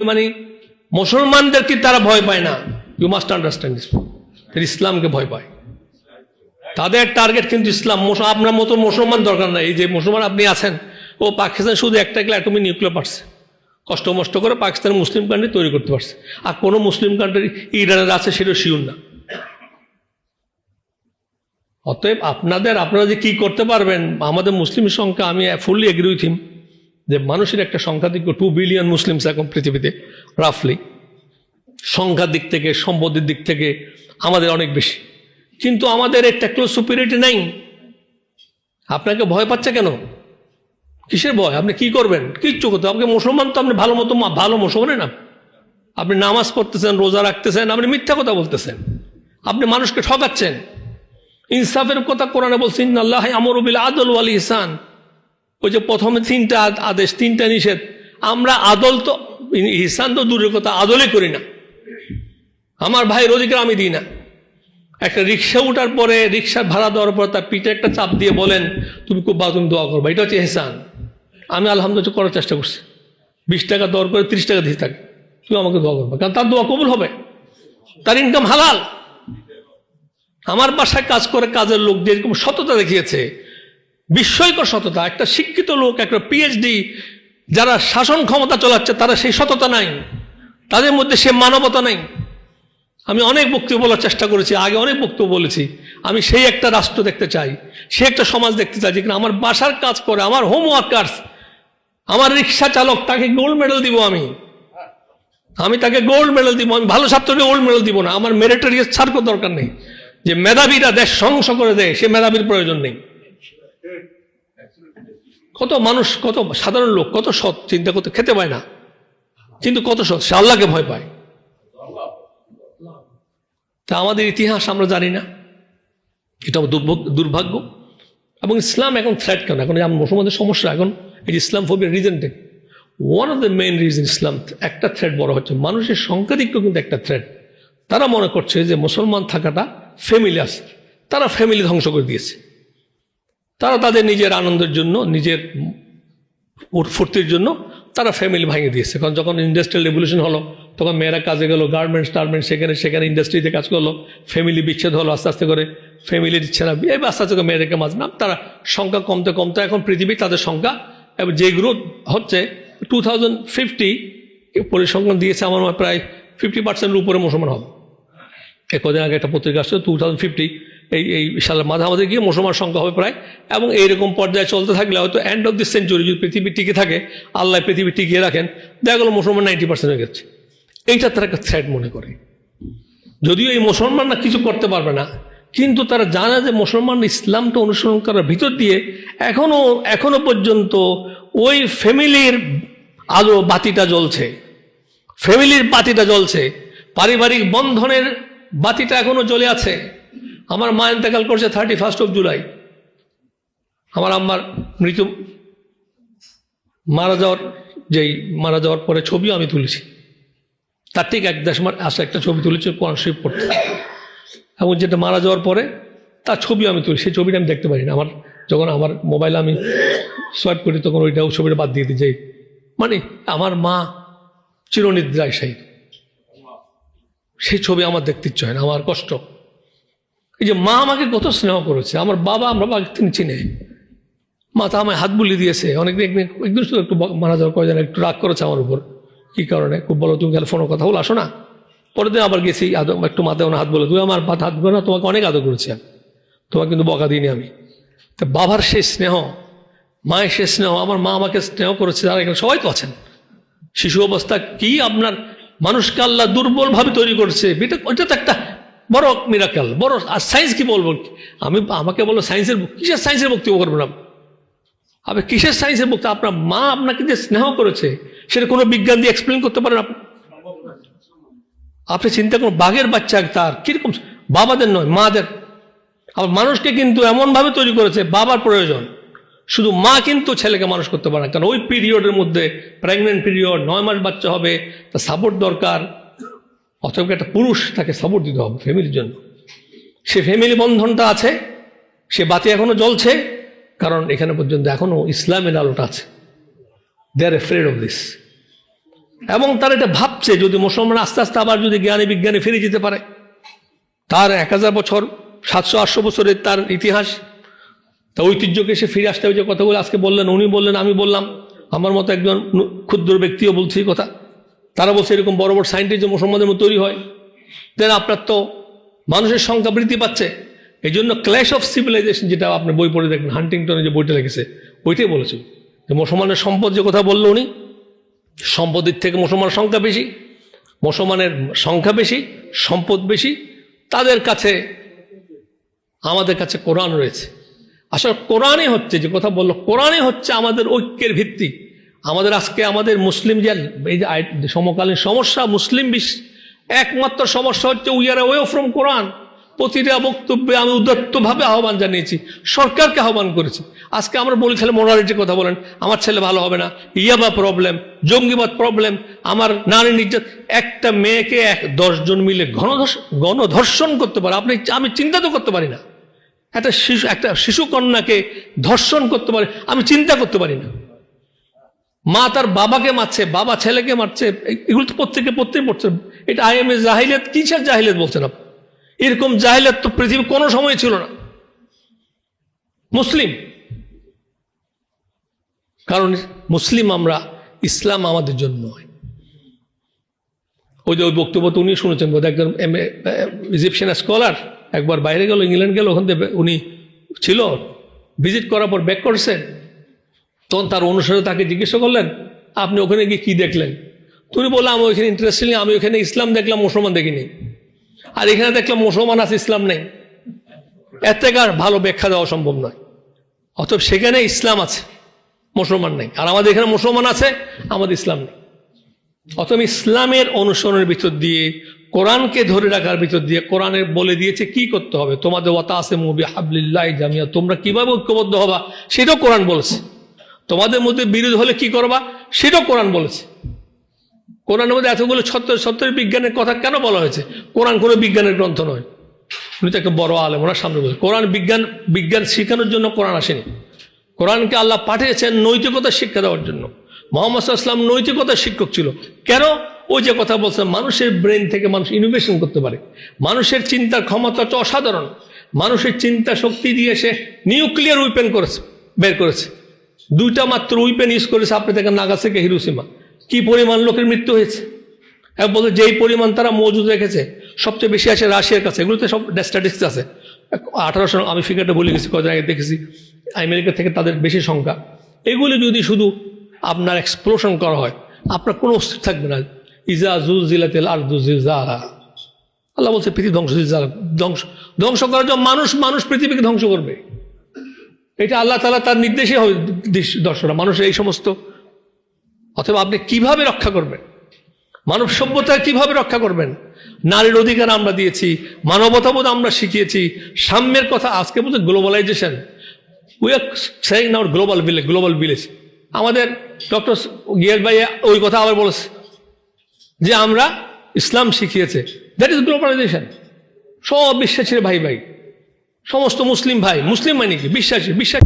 মানে মুসলমানদেরকে তারা ভয় পায় না? ইউ মাস্ট আন্ডারস্ট্যান্ড তারা ইসলামকে ভয় পায়। তাদের টার্গেট কিন্তু ইসলাম। আপনার মতো মুসলমান দরকার নাই। এই যে মুসলমান আপনি আছেন, ও পাকিস্তান শুধু একটা অ্যাটমি নিউক্লিয়ার পারছে কষ্ট মষ্ট করে পাকিস্তানের মুসলিম কান্ট্রি তৈরি করতে পারছে। আর কোনো মুসলিম কান্ট্রি ইরানের আছে, সেটা শিওর না। অতএব আপনাদের, আপনারা যে কি করতে পারবেন, আমাদের মুসলিম সংখ্যা, আমি ফুললি এগ্রি উইথ হিম যে মানুষের একটা সংখ্যাধিক্য টু বিলিয়ন মুসলিমস এখন পৃথিবীতে রাফলি সংখ্যার দিক থেকে সম্পদের দিক থেকে আমাদের অনেক বেশি। কিন্তু আমাদের এই টেকনো সুপিরিয়রিটি নেই। আপনাকে ভয় পাচ্ছে কেন? কিসের ভয়? আপনি কি করবেন? কিচ্ছু করতে আপনি মুসলমান তো আপনি ভালো মতো ভালো মুসলমানের না। আপনি নামাজ পড়তেছেন, রোজা রাখতেছেন, আপনি মিথ্যা কথা বলতেছেন। আপনি মানুষকে ঠকাচ্ছেন। ইনসাফের কথা কোরআনে বলছেন আল্লাহ আমর বিল আদল ওয়াল ইহসান। ওই যে প্রথমে তিনটা আদেশ, তিনটা নিষেধ। আমরা আদল তো ইহসান তো দূরের কথা আদলে করি না। আমার ভাইয়ের অধিকার আমি দিই না। একটা রিক্সা উঠার পরে, রিক্সা ভাড়া দেওয়ার পর তার পিঠে একটা চাপ দিয়ে বলেন, তুমি খুব বা তুমি দোয়া করবা। এটা হচ্ছে এহসান আমি আলহামদুলিল্লাহ করার চেষ্টা করছি। বিশ টাকা দর করে ত্রিশ টাকা দিয়ে থাকে। তুমি আমাকে দোয়া করবা। কারণ তার দোয়া কবুল হবে। তার ইনকাম হালাল। আমার বাসায় কাজ করে, কাজের লোক যেরকম সততা দেখিয়েছে। বিস্ময়কর সততা। একটা শিক্ষিত লোক, একটা পিএইচডি যারা শাসন ক্ষমতা চলাচ্ছে, তারা সেই সততা নাই। তাদের মধ্যে সে মানবতা নাই। আমি অনেক বক্তব্য বলার চেষ্টা করেছি, আগে অনেক বক্তব্য বলেছি। আমি সেই একটা রাষ্ট্র দেখতে চাই, সে একটা সমাজ দেখতে চাই, যেখানে আমার বাসার কাজ করে, আমার হোম ওয়ার্কার্স আমার রিক্সা চালক, তাকে গোল্ড মেডেল দিব আমি। আমি তাকে গোল্ড মেডেল দিব, আমি ভালো ছাত্রকে গোল্ড মেডেল দিব না। আমার মেরিটোরিয়াস ছাড় দরকার নেই। যে মেধাবীরা দেশ ধ্বংস করে দেয়, সে মেধাবীর প্রয়োজন নেই। কত মানুষ, কত সাধারণ লোক, কত সৎ, চিন্তা করতে খেতে পায় না। কিন্তু কত সৎ, সে আল্লাহকে ভয় পায়। তা আমাদের ইতিহাস আমরা জানি না। এটা দুর্ভাগ্য। এবং ইসলাম এখন থ্রেট কেন? এখন এই মুসলমানদের সমস্যা। এখন এই যে ইসলাম ফোবিয়ার রিজনটা one of the main reason ইসলাম একটা থ্রেট বড় হচ্ছে। মানুষের সংখ্যাধিক্য কিন্তু একটা থ্রেট তারা মনে করছে যে মুসলমান থাকাটা ফ্যামিলি আছে তারা ফ্যামিলি ধ্বংস করে দিয়েছে। তারা তাদের নিজের আনন্দের জন্য, নিজের ফুর্তির জন্য তারা ফ্যামিলি ভাঙিয়ে দিয়েছে। কারণ যখন ইন্ডাস্ট্রিয়াল রেভলিউশন হলো, তখন মেয়েরা কাজে গেলো গার্মেন্টস টার্মেন্টস সেখানে সেখানে ইন্ডাস্ট্রিতে কাজ করল ফ্যামিলি বিচ্ছেদ হলো আস্তে আস্তে করে ফ্যামিলি দিচ্ছে না। এই আস্তে আস্তে করে মেয়েদেরকে মাঝ না তারা সংখ্যা কমতে কমতে এখন পৃথিবী তাদের সংখ্যা, এবং যে গ্রোথ হচ্ছে টু থাউজেন্ড ফিফটি পরিসংখ্যান দিয়েছে আমার প্রায় ফিফটি পার্সেন্টের উপরে মুসলমান হবে। এ কদিন আগে একটা পত্রিকা আসছে টু থাউজেন্ড ফিফটি এই এই সালের মাঝামাঝি গিয়ে মুসলমান সংখ্যা হবে প্রায়। এবং এইরকম পর্যায়ে চলতে থাকলে হয়তো এন্ড অফ দি সেঞ্চুরি যদি পৃথিবী টিকে থাকে, আল্লাহ পৃথিবী টিকিয়ে রাখেন, দেখা গেলো মুসলমান নাইনটি পার্সেন্ট হয়ে গেছে। এইটা তারা একটা থ্রেট মনে করে। যদিও এই মুসলমানরা কিছু করতে পারবে না, কিন্তু তারা জানে যে মুসলমান ইসলামটা অনুসরণ করার ভিতর দিয়ে এখনও এখনও পর্যন্ত ওই ফ্যামিলির আলো বাতিটা জ্বলছে। ফ্যামিলির বাতিটা জ্বলছে। পারিবারিক বন্ধনের বাতিটা এখনও জ্বলে আছে। আমার মা ইন্তেকাল করছে থার্টি ফার্স্ট অফ জুলাই আমার আম্মার মৃত্যু, মারা যাওয়ার যেই মারা যাওয়ার পরে ছবিও আমি তুলেছি। তার ঠিক এক দেশ আসা একটা ছবি তুলেছি, কোরআন শরীফ পড়তে। এবং যেটা মারা যাওয়ার পরে তার ছবিও আমি তুলি সেই ছবিটা আমি দেখতে পারি না আমার যখন আমার মোবাইলে আমি সোয়াইপ করি, তখন ওইটা ওই ছবিটা বাদ দিয়ে দিই যাই মানে আমার মা চিরনিদ্রায় সেই। সেই ছবি আমার দেখতে ইচ্ছে হয় না, আমার কষ্ট। এই যে মা আমাকে কত স্নেহ করেছে। আমার বাবা, আমরা বাবা তিনি চিনে। মা তা আমায় হাত বুলিয়ে দিয়েছে। অনেকদিন একদিন একদিন শুধু একটু মারা যাওয়ার কয়েকজন একটু রাগ করেছে আমার উপর। কি কারণে? খুব বলো, তুমি গেলে ফোনে কথা বলো? আসো না। পরের দিন আবার গেছি একটু মাথায় ওনার হাত বলে তুই আমার পাত হাত বলে না, তোমাকে অনেক আদর করেছি আমি। তোমাকে কিন্তু বকা দিইনি আমি। তা বাবার সেই স্নেহ, মায়ের সেই স্নেহ, আমার মা আমাকে স্নেহ করেছে, তারা এখানে সবাই তো আছেন। শিশু অবস্থা কি আপনার? মানুষকে আল্লাহ দুর্বলভাবে তৈরি করছে। এটা ওইটা তো একটা বড় মিরাকাল বড়, আর সায়েন্স কি বলব? আমি, আমাকে বলো সায়েন্সের কিসের সায়েন্সের বক্তব্য করব না? আপনি কিসের সায়েন্সের বক্তব্য আপনার মা আপনাকে যে স্নেহ করেছে, সেটা কোনো বিজ্ঞান দিয়ে এক্সপ্লেন করতে পারেন আপনি? আপনি চিন্তা করুন, বাঘের বাচ্চা তার, কীরকম বাবাদের নয়, মাদের। আবার মানুষকে কিন্তু এমনভাবে তৈরি করেছে, বাবার প্রয়োজন। শুধু মা কিন্তু ছেলেকে মানুষ করতে পারে না, কারণ ওই পিরিয়ডের মধ্যে প্রেগনেন্ট পিরিয়ড নয় মাস বাচ্চা হবে, তার সাপোর্ট দরকার। অথবা একটা পুরুষ তাকে সাপোর্ট দিতে হবে ফ্যামিলির জন্য। সে ফ্যামিলি বন্ধনটা আছে, সে বাতি এখনও জ্বলছে, কারণ এখানে পর্যন্ত এখনও ইসলামের আলোটা আছে। They are afraid of this এবং তারা এটা ভাবছে, যদি মুসলমান আস্তে আস্তে আবার যদি জ্ঞানী বিজ্ঞানে ফিরে যেতে পারে, তার এক হাজার বছর, সাতশো, আটশো বছরের তার ইতিহাস, তা ঐতিহ্যকে সে ফিরে আসতে হবে যে কথাগুলো আজকে বললেন, উনি বললেন, আমি বললাম, আমার মতো একজন ক্ষুদ্র ব্যক্তিও বলছে কথা। তারা বলছে এরকম বড় বড় সাইন্টিস্ট মুসলমানদের মধ্যে তৈরি হয়। দেন আপনার তো মানুষের সংখ্যা বৃদ্ধি পাচ্ছে। এই জন্য ক্ল্যাশ অফ সিভিলাইজেশন যেটা আপনি বই পড়ে দেখবেন হান্টিংটনে যে বইটা লিখেছে, ওইটাই বলেছিল যে মুসলমানের সম্পদ যে কথা বলল উনি সম্পদের থেকে মুসলমানের সংখ্যা বেশি, মুসলমানের সংখ্যা বেশি, সম্পদ বেশি, তাদের কাছে, আমাদের কাছে কোরআন রয়েছে। আসলে কোরআনে হচ্ছে, যে কথা বলল কোরআনে হচ্ছে আমাদের ঐক্যের ভিত্তি। আমাদের আজকে আমাদের মুসলিম যে এই যে সমকালীন সমস্যা, মুসলিম বিশ্ব একমাত্র সমস্যা হচ্ছে উই আর ওয়ে ফ্রম কোরআন প্রতিটা বক্তব্যে আমি উদাত্তভাবে আহ্বান জানিয়েছি, সরকারকে আহ্বান করেছি। আজকে আমরা বলি খালি মোরালিটির কথা বলেন, আমার ছেলে ভালো হবে না ইয়াবা প্রবলেম জঙ্গিবাদ প্রবলেম আমার নারী নির্যাত, একটা মেয়েকে এক দশজন মিলে গণধর্ষণ গণধর্ষণ করতে পারে, আপনি আমি চিন্তা তো করতে পারি না। একটা শিশু একটা শিশু কন্যাকে ধর্ষণ করতে পারে, আমি চিন্তা করতে পারি না। মা তার বাবাকে মারছে, বাবা ছেলেকে মারছে এগুলো তো প্রত্যেকে প্রত্যেকে পড়ছে। এটা আইএমএ জাহিলিয়াত, কিসের জাহিলিয়াত বলছেন আপনি? এরকম জাহিলিয়াত তো পৃথিবী কোনো সময় ছিল না। মুসলিম। কারণ মুসলিম আমরা ইসলাম আমাদের জন্য নয়। ওই যে ওই বক্তব্য তো উনি শুনেছেন বোধ একজন এম ইজিপশিয়ান স্কলার একবার বাইরে গেল ইংল্যান্ড গেল, ওখান থেকে উনি ছিল। ভিজিট করার পর ব্যাক করছেন। তখন তার অনুসারে তাকে জিজ্ঞাসা করলেন, আপনি ওখানে গিয়ে কি দেখলেন? তুমি বললাম আমি ওইখানে ইন্টারেস্ট নেই, আমি ওখানে ইসলাম দেখলাম, মুসলমান দেখিনি। আর এখানে দেখলাম মুসলমান আছে, ইসলাম নেই। এর থেকে আর ভালো ব্যাখ্যা দেওয়া সম্ভব নয়। অতএব সেখানে ইসলাম আছে, মুসলমান নেই। আর আমাদের এখানে মুসলমান আছে, আমাদের ইসলাম নেই। অতএব ইসলামের অনুসরণের ভিতর দিয়ে, কোরআনকে ধরে রাখার ভিতর দিয়ে, কোরআনের বলে দিয়েছে কি করতে হবে? তোমাদের ওয়াতা আছে মুবি হাবলিল্লাহ জামিয়া, তোমরা কীভাবে ঐক্যবদ্ধ হবা? সেটাও কোরআন বলেছে। তোমাদের মধ্যে বিরোধ হলে কি করবা? সেটাও কোরআন বলেছে। কোরআনের মধ্যে এতগুলো সত্তর সত্তর বিজ্ঞানের কথা কেন বলা হয়েছে? কোরআন কোনো বিজ্ঞানের গ্রন্থ নয়। উনি তো একটা বড় আলেম, ওনার সামনে বলছে কোরআন বিজ্ঞান বিজ্ঞান শেখানোর জন্য কোরআন আসেনি। কোরআনকে আল্লাহ পাঠিয়েছেন নৈতিকতা শিক্ষা দেওয়ার জন্য। মোহাম্মদ ইসলাম নৈতিকতার শিক্ষক ছিল। কেন? ওই যে কথা বলছে মানুষের ব্রেন থেকে মানুষ ইনোভেশন করতে পারে। মানুষের চিন্তার ক্ষমতা ক্ষমতাটা অসাধারণ। মানুষের চিন্তা শক্তি দিয়ে সে নিউক্লিয়ার উইপেন করেছে, বের করেছে। দুইটা মাত্র উইপেন ইউজ করেছে আপনি দেখেন নাগাসেকে হিরোসীমা। কি পরিমাণ লোকের মৃত্যু হয়েছে? এক বলতে যেই পরিমাণ তারা মজুদ রেখেছে, সবচেয়ে বেশি আছে রাশিয়ার কাছে। এগুলোতে সব স্ট্যাটিস্টিক্স আছে। আঠারোশো, আমি ফিগারটা ভুলে গেছি, কদিন আগে দেখেছি। আমেরিকা থেকে তাদের বেশি সংখ্যা। এগুলি যদি শুধু আপনার এক্সপ্লোশন করা হয়, আপনার কোনো অস্তিত্ব থাকবে না। ইজা জুল জিলাতেল আর দুজিলজাহা আল্লাহ বলছে, পৃথিবী ধ্বংস ধ্বংস ধ্বংস করার জন্য মানুষ মানুষ পৃথিবীকে ধ্বংস করবে। এটা আল্লাহ তালা তার নির্দেশে হবে দর্শনা। মানুষের এই সমস্ত। অথবা আপনি কীভাবে রক্ষা করবেন? মানব সভ্যতা কীভাবে রক্ষা করবেন? নারীর অধিকার আমরা দিয়েছি, মানবতাবোধ আমরা শিখিয়েছি, সাম্যের কথা আজকে বলতে globalization we are saying now it global village global village আমাদের ডক্টর গিয়ার ভাই ওই কথা আবার বলেছে যে আমরা ইসলাম শিখিয়েছে। দ্যাট ইজ গ্লোবালাইজেশন সব বিশ্বাসীর ভাই ভাই। সমস্ত মুসলিম ভাই মুসলিম মানে কি? বিশ্বাসী বিশ্বাস।